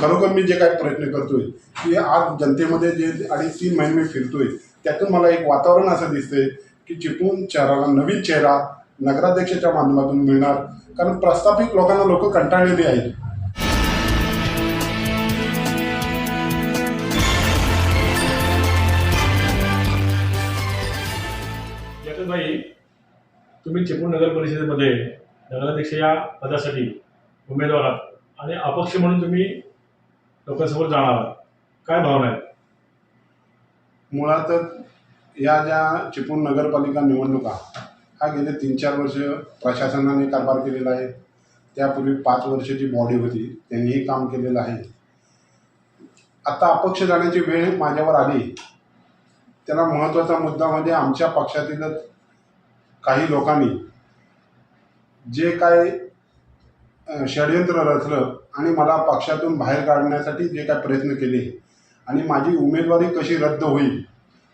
खरोखर मी जे काय प्रयत्न करतोय की आज जनतेमध्ये जे अडीच तीन महिने मी फिरतोय त्यातून मला एक वातावरण असं दिसतंय की चिपळूण शहराला नवीन चेहरा नगराध्यक्षाच्या माध्यमातून मिळणार. कारण प्रस्थापित लोकांना लोक कंटाळलेली आहेत. भाई तुम्ही चिपळूण नगर परिषदेमध्ये नगराध्यक्ष या पदासाठी उमेदवार आहात आणि अपक्ष म्हणून तुम्ही लोकांसमोर जाणार. काय भावना आहे मुळातच या ज्या चिपळूण नगरपालिका निवडणुका हा गेले तीन चार वर्ष प्रशासनाने कारभार केलेला आहे. त्यापूर्वी पाच वर्षाची बॉडी होती. त्यांनीही काम केलेलं आहे. आता अपक्ष जाण्याची वेळ माझ्यावर आली. त्याला महत्त्वाचा मुद्दा म्हणजे आमच्या पक्षातीलच काही लोकांनी जे काय षडयंत्र रचलं आणि मला पक्षातून बाहेर काढण्यासाठी जे काय प्रयत्न केले. आणि माझी उमेदवारी कशी रद्द होईल?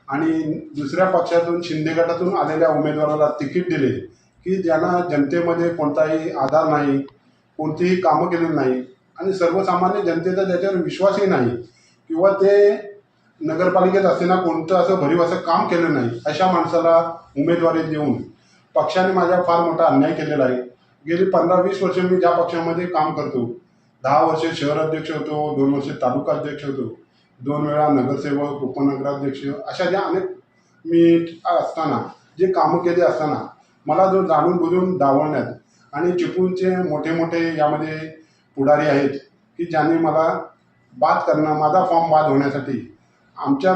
आणि दुसऱ्या पक्षातून शिंदे गटातून आलेल्या उमेदवाराला तिकीट दिले की ज्यांना जनतेमध्ये कोणताही आधार नाही कोणतीही कामं केलेली नाही. आणि सर्वसामान्य जनतेचा त्याच्यावर विश्वासही नाही किंवा ते नगरपालिकेत असताना कोणतं असं भरीव असं काम केलं नाही अशा माणसाला उमेदवारी देऊन पक्षाने माझ्या फार मोठा अन्याय केलेला आहे. गेली पंधरा वीस वर्ष मी ज्या पक्षामध्ये काम करतो. दहा वर्ष शहर अध्यक्ष होतो दोन वर्ष तालुका अध्यक्ष होतो. दोन वेळा नगरसेवक उपनगराध्यक्ष अशा ज्या अनेक मी असताना जे कामं केले असताना मला जो जाणून बुजून डावलण्यात आणि चिपळूणचे मोठे मोठे यामध्ये पुढारी आहेत की ज्यांनी मला बाद करणं माझा फॉर्म बाद होण्यासाठी आमच्या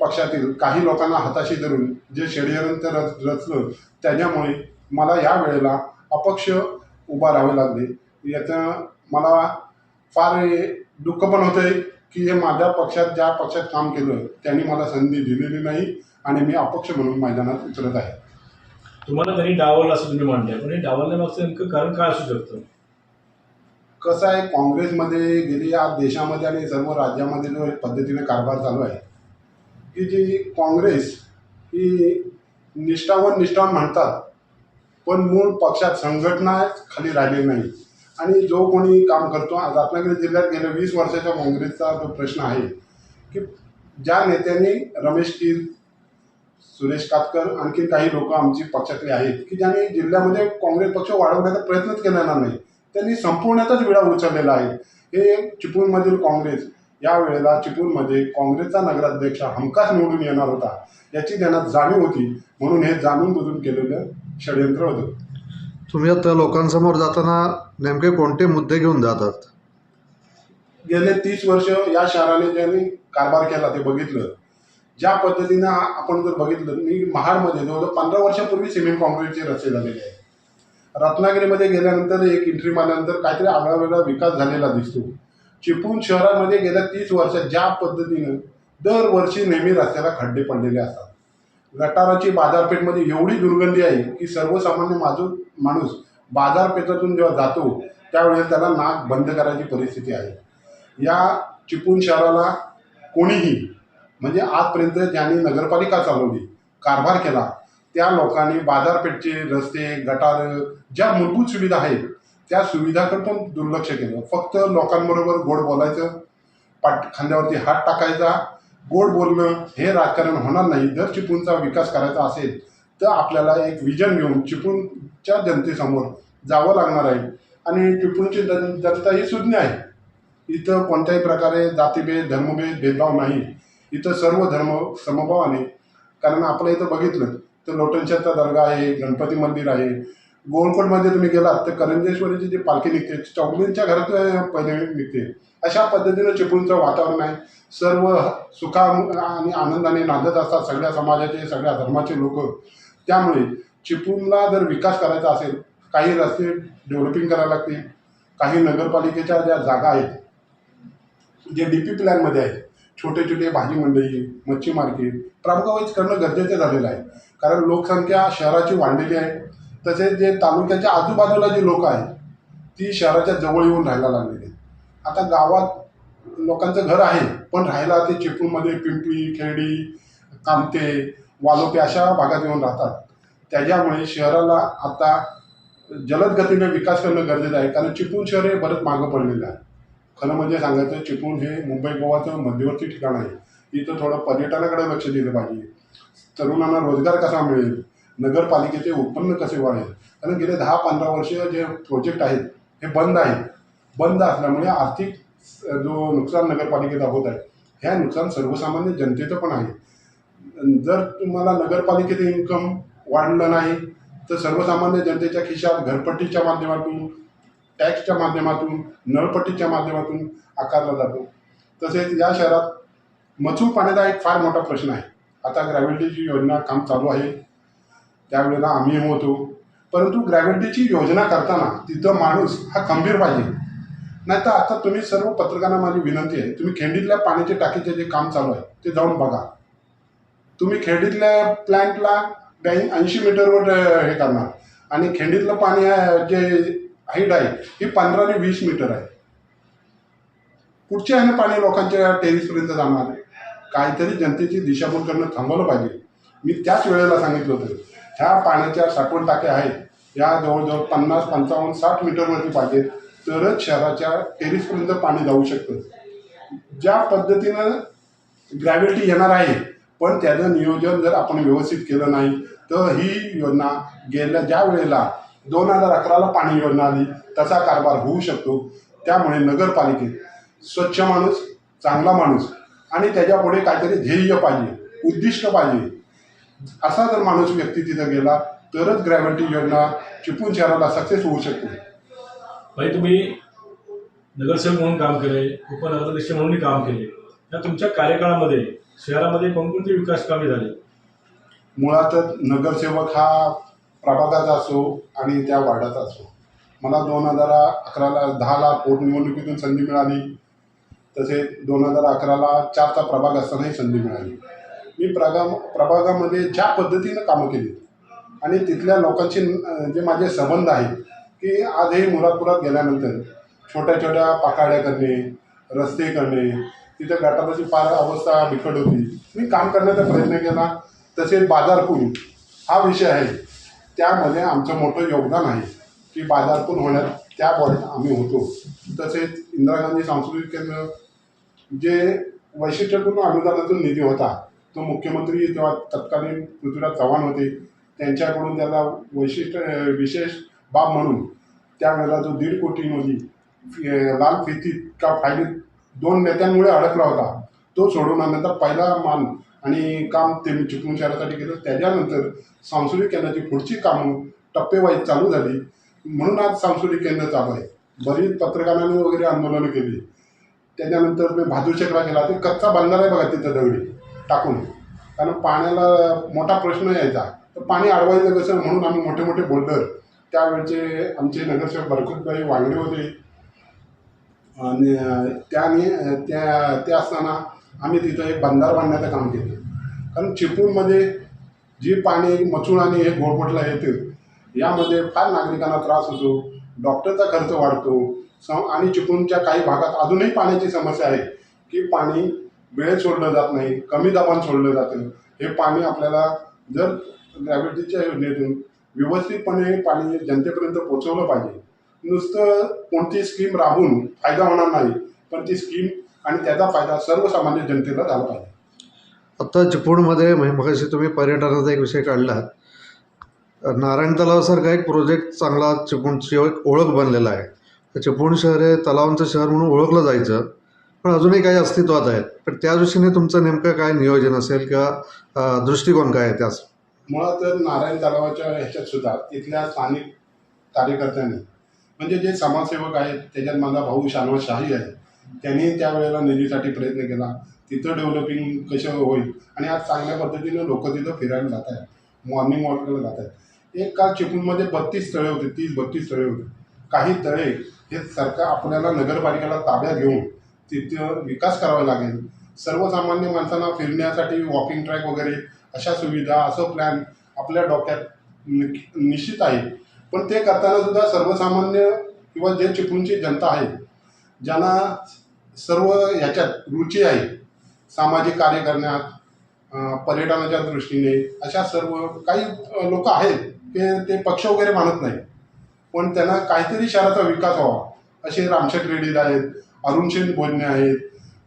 पक्षातील काही लोकांना हाताशी धरून जे षडयंत्र रच रचलं त्याच्यामुळे मला या वेळेला अपक्ष उभा राहावे लागले. याचं मला फार हे दुःख पण होतं आहे की हे माझ्या पक्षात ज्या पक्षात काम केलं त्यांनी मला संधी दिलेली नाही आणि मी अपक्ष म्हणून मैदानात उतरत आहे. तुम्हाला त्यांनी डावललं असं तुम्ही म्हणताय पण हे डावलण्यामागचं नेमकं कारण काय असू शकतं? कसं आहे काँग्रेसमध्ये गेली या देशामध्ये आणि सर्व राज्यामध्ये जो पद्धतीने कारभार चालू आहे की जी काँग्रेस ही निष्ठावान निष्ठावान म्हणतात पण मूळ पक्षात संघटना खाली राहिली नाही. आणि जो कोणी काम करतो आज रत्नागिरी जिल्ह्यात गेल्या वीस वर्षाच्या काँग्रेसचा जो प्रश्न आहे की ज्या नेत्यांनी रमेश कीर सुरेश कातकर आणखी काही लोक आमची पक्षातले आहेत की ज्यांनी जिल्ह्यामध्ये काँग्रेस पक्ष वाढवण्याचा प्रयत्नच केलेला नाही त्यांनी संपवण्याचाच विडा उचललेला आहे. हे चिपळूणमधील काँग्रेस या वेळेला चिपळूणमध्ये काँग्रेसचा नगराध्यक्ष हमखास निवडून येणार होता याची त्यांना जाणीव होती म्हणून हे जाणून बुजून केलेलं षडयंत्र होतं. तुम्ही आता लोकांसमोर जाताना नेमके कोणते मुद्दे घेऊन जातात? गेले तीस वर्ष या शहराने ज्यांनी कारभार केला ते बघितलं. ज्या पद्धतीनं आपण जर बघितलं मी महाडमध्ये जवळजवळ पंधरा वर्षापूर्वी सिमेंट काँक्रीटचे रस्ते झालेले आहे रत्नागिरीमध्ये गेल्यानंतर एक इंट्री मारल्यानंतर काहीतरी आगळा वेगळा विकास झालेला दिसतो. चिपळूण शहरामध्ये गेल्या तीस वर्षात ज्या पद्धतीनं दरवर्षी नेहमी रस्त्याला खड्डे पडलेले असतात. गटाराची बाजारपेठमध्ये एवढी दुर्गंधी आहे की सर्वसामान्य माजू माणूस बाजारपेठातून जेव्हा जातो त्यावेळेस त्याला नाक बंद करायची परिस्थिती आहे. या चिपळूण शहराला कोणीही म्हणजे आजपर्यंत ज्यांनी नगरपालिका चालवली कारभार केला त्या लोकांनी बाजारपेठचे रस्ते गटार ज्या मूलभूत सुविधा आहेत त्या सुविधाकडे पण दुर्लक्ष केलं. फक्त लोकांबरोबर गोड बोलायचं पाठ खांद्यावरती हात टाकायचा गोड बोलणं हे राजकारण होणार नाही. जर चिपळूणचा विकास करायचा असेल तर आपल्याला एक विजन घेऊन चिपळूणच्या जनतेसमोर जावं लागणार आहे. आणि चिपळूणची जन जनता ही सुज्ञ आहे. इथं कोणत्याही प्रकारे जातीभेद धर्मभेद भेदभाव नाही. इथं सर्व धर्म समभावाने कारण आपलं इथं बघितलं तर लोटनशाचा दर्गा आहे गणपती मंदिर आहे. गोवळकोटमध्ये तुम्ही गेलात तर करंजेश्वरीची जी पालखी निघते चौगलींच्या घरात पहिले निघते. अशा पद्धतीनं चिपळूणचं वातावरण आहे. सर्व सुखा आणि आनंदाने नांदत असतात सगळ्या समाजाचे सगळ्या धर्माचे लोक. त्यामुळे चिपळूणला जर विकास करायचा असेल काही रस्ते डेव्हलपिंग करायला लागतील काही नगरपालिकेच्या ज्या जागा आहेत जे डी पी प्लॅनमध्ये आहेत छोटे छोटे भाजी मंडई मच्छी मार्केट प्रामुख्यावाईज करणं गरजेचं झालेलं आहे. कारण लोकसंख्या शहराची वाढलेली आहे. तसेच जे तालुक्याच्या आजूबाजूला जी लोक आहेत ती शहराच्या जवळ येऊन राहायला लागलेली आहेत. आता गावात लोकांचं घर आहे पण राहायला ते चिपळूणमध्ये पिंपरी खेरडी कामते वालोपे अशा भागात येऊन राहतात. त्याच्यामुळे शहराला आता जलद गतीने विकास करणं गरजेचं आहे कारण चिपळूण शहर हे बरंच मागं पडलेलं आहे. खरं म्हणजे सांगायचं चिपळूण हे मुंबई गोवाचं मध्यवर्ती ठिकाण आहे. इथं थोडं पर्यटनाकडे लक्ष दिलं पाहिजे. तरुणांना रोजगार कसा मिळेल? नगरपालिकेचे उत्पन्न कसे वाढेल? कारण गेले दहा पंधरा वर्ष जे प्रोजेक्ट आहेत हे बंद आहेत. बंद असल्यामुळे आर्थिक जो नुकसान नगरपालिकेचा होत आहे ह्या नुकसान सर्वसामान्य जनतेचं पण आहे. जर तुम्हाला नगरपालिकेचं इन्कम वाढलं नाही तर सर्वसामान्य जनतेच्या खिशात घरपट्टीच्या माध्यमातून टॅक्सच्या माध्यमातून नळपट्टीच्या माध्यमातून आकारला जातो. तसेच या शहरात मचूक पाण्याचा एक फार मोठा प्रश्न आहे. आता ग्रॅव्हिटीची योजना काम चालू आहे. त्यावेळेला आम्ही होतो. परंतु ग्रॅव्हिटीची योजना करताना तिथं माणूस हा खंबीर पाहिजे. नाही तर आता तुम्ही सर्व पत्रकारांना माझी विनंती आहे तुम्ही खिंडीतल्या पाण्याच्या टाकीचे जे काम चालू आहे ते जाऊन बघा. तुम्ही खेडीतल्या प्लॅन्टला ऐंशी मीटरवर हे करणार. आणि खेंडीतलं पाणी जे हाईट आहे ही पंधरा ते वीस मीटर आहे. पुढच्या पाणी लोकांच्या टेरिसपर्यंत जाणार आहे. काहीतरी जनतेची दिशाभूल करणं थांबवलं पाहिजे. मी त्याच वेळेला सांगितलं होतं ह्या पाण्याच्या साठवण टाक्या आहेत या जवळजवळ पन्नास पंचावन्न साठ मीटरवरती पाहिजेत. तरच शहराच्या टेरिसपर्यंत पाणी जाऊ शकतं. ज्या पद्धतीनं ग्रॅव्हिटी येणार आहे पण त्याचं नियोजन जर आपण व्यवस्थित केलं नाही तर ही योजना गेल्या ज्या वेळेला दोन हजार अकराला पाणी योजना आली तसा कारभार होऊ शकतो. त्यामुळे नगरपालिकेत स्वच्छ माणूस चांगला माणूस आणि त्याच्यापुढे काहीतरी ध्येय पाहिजे उद्दिष्ट पाहिजे. असा जर माणूस व्यक्ती तिथं गेला तरच ग्रॅव्हिटी योजना चिपळूण शहराला सक्सेस होऊ शकते. भाई तुम्ही नगरसेवक म्हणून काम केले उपनगराध्यक्ष म्हणूनही काम केले. या तुमच्या कार्यकाळामध्ये शहरामध्ये कोणकोणते विकास कामे झाले? मुळातच नगरसेवक हा प्रभागाचा असो आणि त्या वार्डाचा असो. मला दोन हजार अकराला दहाला पोटनिवडणुकीतून संधी मिळाली. तसेच दोन हजार अकराला चारचा प्रभाग असतानाही संधी मिळाली. मी प्रगा प्रभागामध्ये ज्या पद्धतीनं कामं केली आणि तिथल्या लोकांचे जे माझे संबंध आहेत की आजही मुलापुरात गेल्यानंतर छोट्या छोट्या पाकाड्या करणे रस्ते करणे तिथं गटाराची फार अवस्था बिकट होती. मी काम करण्याचा प्रयत्न केला. तसेच बाजारपूल हा विषय आहे. त्यामध्ये आमचं मोठं योगदान आहे की बाजारपूल होण्यात त्या बॉडीत आम्ही होतो. तसेच इंदिरा गांधी सांस्कृतिक केंद्र जे वैशिष्ट्यपूर्ण अनुदानातून निधी होता तो मुख्यमंत्री तेव्हा तत्कालीन पृथ्वीराज चव्हाण होते त्यांच्याकडून त्याला वैशिष्ट्य विशेष बाब म्हणून त्यावेळेला जो दीड कोटी निधी लाल फितीत का फायलीत दोन नेत्यांमुळे अडकला होता. तो सोडून आणण्याचा पहिला मान आणि काम त्यांनी चिपळूण शहरासाठी केलं. त्याच्यानंतर सांस्कृतिक केंद्राची पुढची कामं टप्पेवाईज चालू झाली. म्हणून आज सांस्कृतिक केंद्र चालू आहे. बरीच पत्रकारांनी वगैरे आंदोलनं केली. त्याच्यानंतर मी भादुशेकला गेला ते कच्चा बंधारा आहे बघा तिथं दगडी टाकून. कारण पाण्याला मोठा प्रश्न यायचा. तर पाणी अडवायचं कसं? म्हणून आम्ही मोठे मोठे बोल्डर त्यावेळचे आमचे नगरसेवक बरकतबाई वांगडे होते. आणि त्याने त्या ते असताना आम्ही तिथं एक बंधार बांधण्याचं काम केलं. कारण चिपळूणमध्ये जी पाणी मचूळ आणि हे गोळपटला येते यामध्ये फार नागरिकांना त्रास होतो डॉक्टरचा खर्च वाढतो सम आणि चिपळूणच्या काही भागात अजूनही पाण्याची समस्या आहे की पाणी वेळेत सोडलं जात नाही कमी दाबान सोडलं जातं. हे पाणी आपल्याला जर ग्रॅव्हिटीच्या योजनेतून व्यवस्थितपणे पाणी जनतेपर्यंत पोहोचवलं पाहिजे. नुसतं कोणती स्कीम राबून फायदा होणार नाही पण ती स्कीम आणि त्याचा फायदा सर्वसामान्य जनतेला झाला पाहिजे. आता चिपळूणमध्ये म्हणजे मगाशी तुम्ही पर्यटनाचा एक विषय काढला. नारायण तलावासारखा एक प्रोजेक्ट चांगला चिपळूणची एक ओळख बनलेला आहे. तर चिपळूण शहर हे तलावांचं शहर म्हणून ओळखलं जायचं. पण अजूनही काही अस्तित्वात आहेत. पण त्या दृष्टीने तुमचं नेमकं काय नियोजन असेल किंवा दृष्टिकोन काय आहे त्याच मुळात तर नारायण तलावाच्या ह्याच्यात सुद्धा तिथल्या स्थानिक कार्यकर्त्यांनी म्हणजे जे समाजसेवक आहेत त्याच्यात माझा भाऊ शानवा शाही आहे त्यांनी त्यावेळेला निधीसाठी प्रयत्न केला. तिथं डेव्हलपिंग कसं होईल? आणि आज चांगल्या पद्धतीनं लोक तिथं फिरायला जात आहेत. मॉर्निंग वॉकला जात आहेत. एक काळ चिपळूणमध्ये बत्तीस तळे होते तीस बत्तीस तळे होते. काही तळे हे सरकार आपल्याला नगरपालिकेला ताब्यात घेऊन तिथं विकास करावा लागेल. सर्वसामान्य माणसांना फिरण्यासाठी वॉकिंग ट्रॅक वगैरे अशा सुविधा असं प्लॅन आपल्या डोक्यात नि- निश्चित आहे. पण ते करताना सुद्धा सर्वसामान्य किंवा जे चिपळूणची जनता आहे ज्यांना सर्व ह्याच्यात रुची आहे सामाजिक कार्य करण्यात पर्यटनाच्या दृष्टीने अशा सर्व काही लोक आहेत ते ते पक्ष वगैरे मानत नाही पण त्यांना काहीतरी शहराचा विकास व्हावा. असे रामशेठ रेड्डी आहेत अरुण शेठ बोलणे आहेत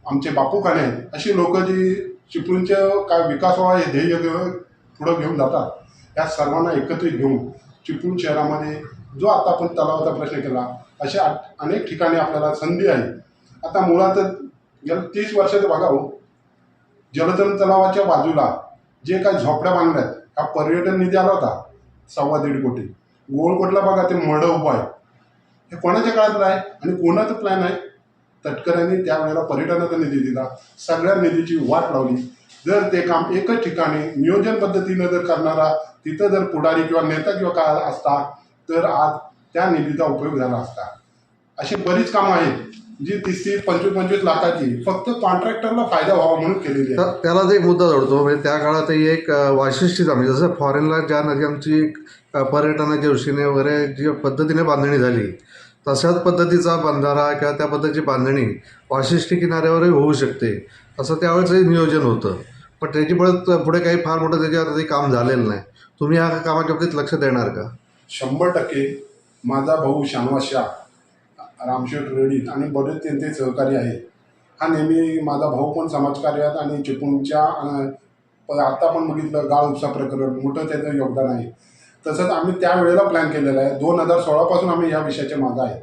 आमचे बापू खाने आहेत अशी लोक जी चिपळूणचं काय विकास व्हावा हे ध्येय घेऊन पुढं घेऊन जातात. या सर्वांना एकत्रित घेऊन चिपळूण शहरामध्ये जो आता आपण तलावाचा प्रश्न केला अशा अनेक ठिकाणी आपल्याला संधी आहे. आता मुळातच गेल्या तीस वर्षाचं बघावं जलतरण तलावाच्या बाजूला जे काही झोपड्या बांधल्या आहेत हा पर्यटन निधी आला होता सव्वा दीड कोटी. गोळकोटला बघा ते मड उभं आहे. हे कोणाच्या काळातलं आहे आणि कोणाचं प्लॅन आहे? तटकऱ्यांनी त्यावेळेला पर्यटनाचा निधी दिला. सगळ्या निधीची वाट लावली. जर ते काम एकच ठिकाणी नियोजन पद्धतीनं जर करणारा तिथं जर पुढारी किंवा नेता किंवा काय असता तर आज त्या निधीचा उपयोग झाला असता. अशी बरीच कामं आहेत जी तीस तीस पंचवीस पंचवीस लाखाची. फक्त कॉन्ट्रॅक्टरला फायदा व्हावा म्हणून केलेली आहे तर त्याला एक मुद्दा जोडतो म्हणजे त्या काळातही एक अ, वाशिष्ठीचा म्हणजे जसं फॉरेनला ज्या नद्यांची पर्यटनाच्या दृष्टीने वगैरे जी पद्धतीने बांधणी झाली तशाच पद्धतीचा बंधारा किंवा त्या पद्धतीची बांधणी वाशिष्ठी किनाऱ्यावरही होऊ शकते. असं त्यावेळेसही नियोजन होतं. पण त्याची परत पुढे काही फार मोठं त्याच्यावरती काम झालेलं नाही. तुम्ही या कामाच्या बाबतीत लक्ष देणार का? शंभर टक्के माझा भाऊ शानवा शाह रामशेठ रेडीत आणि बरेच त्यांचे सहकारी आहेत. हा नेहमी माझा भाऊ पण समाजकार्यात आणि चिपळूणच्या आता पण बघितलं गाळ उपसा प्रकरण मोठं त्याचं योगदान आहे. तसंच आम्ही त्यावेळेला प्लॅन केलेला आहे. दोन हजार सोळापासून आम्ही या विषयाचे मागं आहे.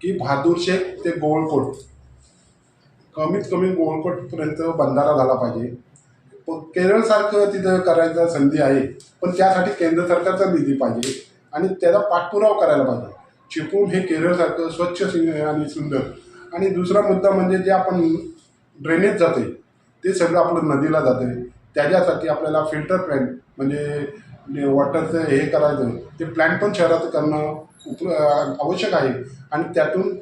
की बहादूर शेख ते गोवळकोट कमीत कमी गोवळकोटपर्यंत बंधारा झाला पाहिजे. केरळसारखं तिथं करायचा संधी आहे पण त्यासाठी केंद्र सरकारचा निधी पाहिजे आणि त्याचा पाठपुरावा करायला पाहिजे. चिपळूण हे केरळसारखं स्वच्छ आणि सुंदर. आणि दुसरा मुद्दा म्हणजे जे आपण ड्रेनेज जाते ते सगळं आपलं नदीला जातं. त्याच्यासाठी आपल्याला फिल्टर प्लॅन म्हणजे वॉटरचं हे करायचं ते प्लॅन पण शहरात करणं उप आवश्यक आहे. आणि त्यातून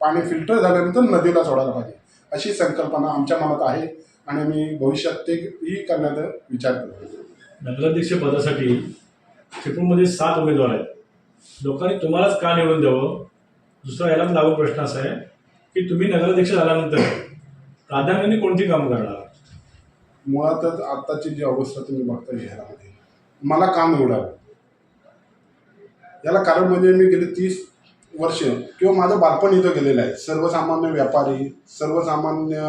पाणी फिल्टर झाल्यानंतर नदीला सोडायला पाहिजे. अशी संकल्पना आमच्या मनात आहे आणि आम्ही भविष्यात ते ही करण्याचा विचार करतो. नगराध्यक्ष पदासाठी चिपळूणमध्ये सात उमेदवार आहेत. लोकांनी तुम्हालाच का निवडून द्यावं? दुसरा यालाच लागू प्रश्न असा आहे की तुम्ही नगराध्यक्ष झाल्यानंतर प्राधान्याने कोणती कामं करणार? मुळातच आत्ताची जी अवस्था तुम्ही बघता शहरामध्ये मला काम निवडावं याला कारण म्हणजे मी गेले तीस वर्ष किंवा माझं बालपण इथं गेलेलं आहे. सर्वसामान्य व्यापारी सर्वसामान्य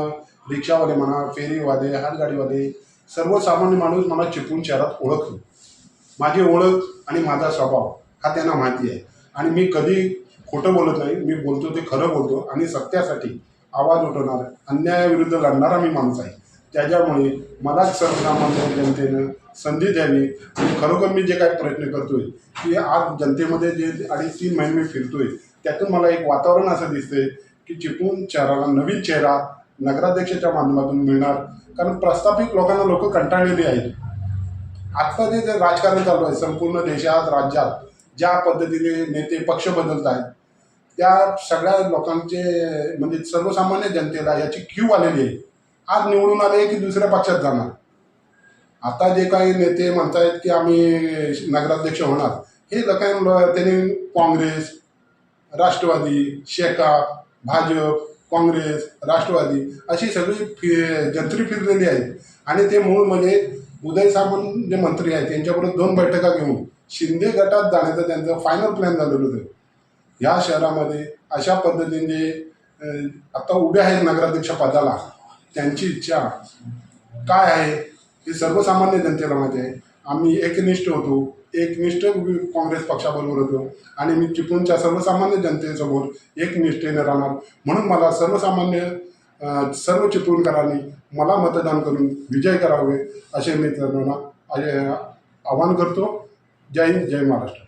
रिक्षावाले म्हणा फेरीवाले हातगाडीवाले सर्वसामान्य माणूस मला चिपळूण शहरात ओळखतो. माझी ओळख आणि माझा स्वभाव हा त्यांना माहिती आहे. आणि मी कधी खोटं बोलत नाही मी बोलतो ते खरं बोलतो आणि सत्यासाठी आवाज उठवणार अन्यायाविरुद्ध लढणारा मी माणूस आहे. त्याच्यामुळे मलाच सर्वसामान्य जनतेनं संधी द्यावी. आणि खरोखर मी जे काय प्रयत्न करतोय की आज जनतेमध्ये जे अडीच तीन महिने मी फिरतोय त्यातून मला एक वातावरण असं दिसतंय की चिपळूण शहराला नवीन चेहरा नगराध्यक्षाच्या माध्यमातून मिळणार. कारण प्रस्थापित लोकांना लोक कंटाळलेली आहेत. आत्ता जे जे राजकारण चालू आहे संपूर्ण देशात राज्यात ज्या पद्धतीने नेते पक्ष बदलत आहेत त्या सगळ्या लोकांचे म्हणजे सर्वसामान्य जनतेला याची क्यू आलेली आहे. आज निवडून आले की दुसऱ्या पक्षात जाणार. आता जे काही नेते म्हणतायत की आम्ही नगराध्यक्ष होणार हे लोकांना त्यांनी काँग्रेस राष्ट्रवादी शेका भाजप काँग्रेस राष्ट्रवादी अशी सगळी फि जंत्री फिरलेली आहे आणि ते मूळ म्हणजे उदय सामंत जे मंत्री आहेत त्यांच्याबरोबर दोन बैठका घेऊन शिंदे गटात जाण्याचं त्यांचं फायनल प्लॅन झालेलं होतं. या शहरामध्ये अशा पद्धतीने अं, आता उभे आहेत नगराध्यक्ष पदाला. त्यांची इच्छा काय आहे? हे सर्वसामान्य जनतेला माहिती आहे. आम्ही एकनिष्ठ होतो. एकनिष्ठ काँग्रेस पक्षाबरोबर होतो. आणि मी चिपळूणच्या सर्वसामान्य जनतेसमोर एकनिष्ठेने राहणार. म्हणून मला सर्वसामान्य सर्व चिपळूणकरांनी मला मतदान करून विजय करावे असे मी तरुणांना आवाहन करतो. जय हिंद जय महाराष्ट्र.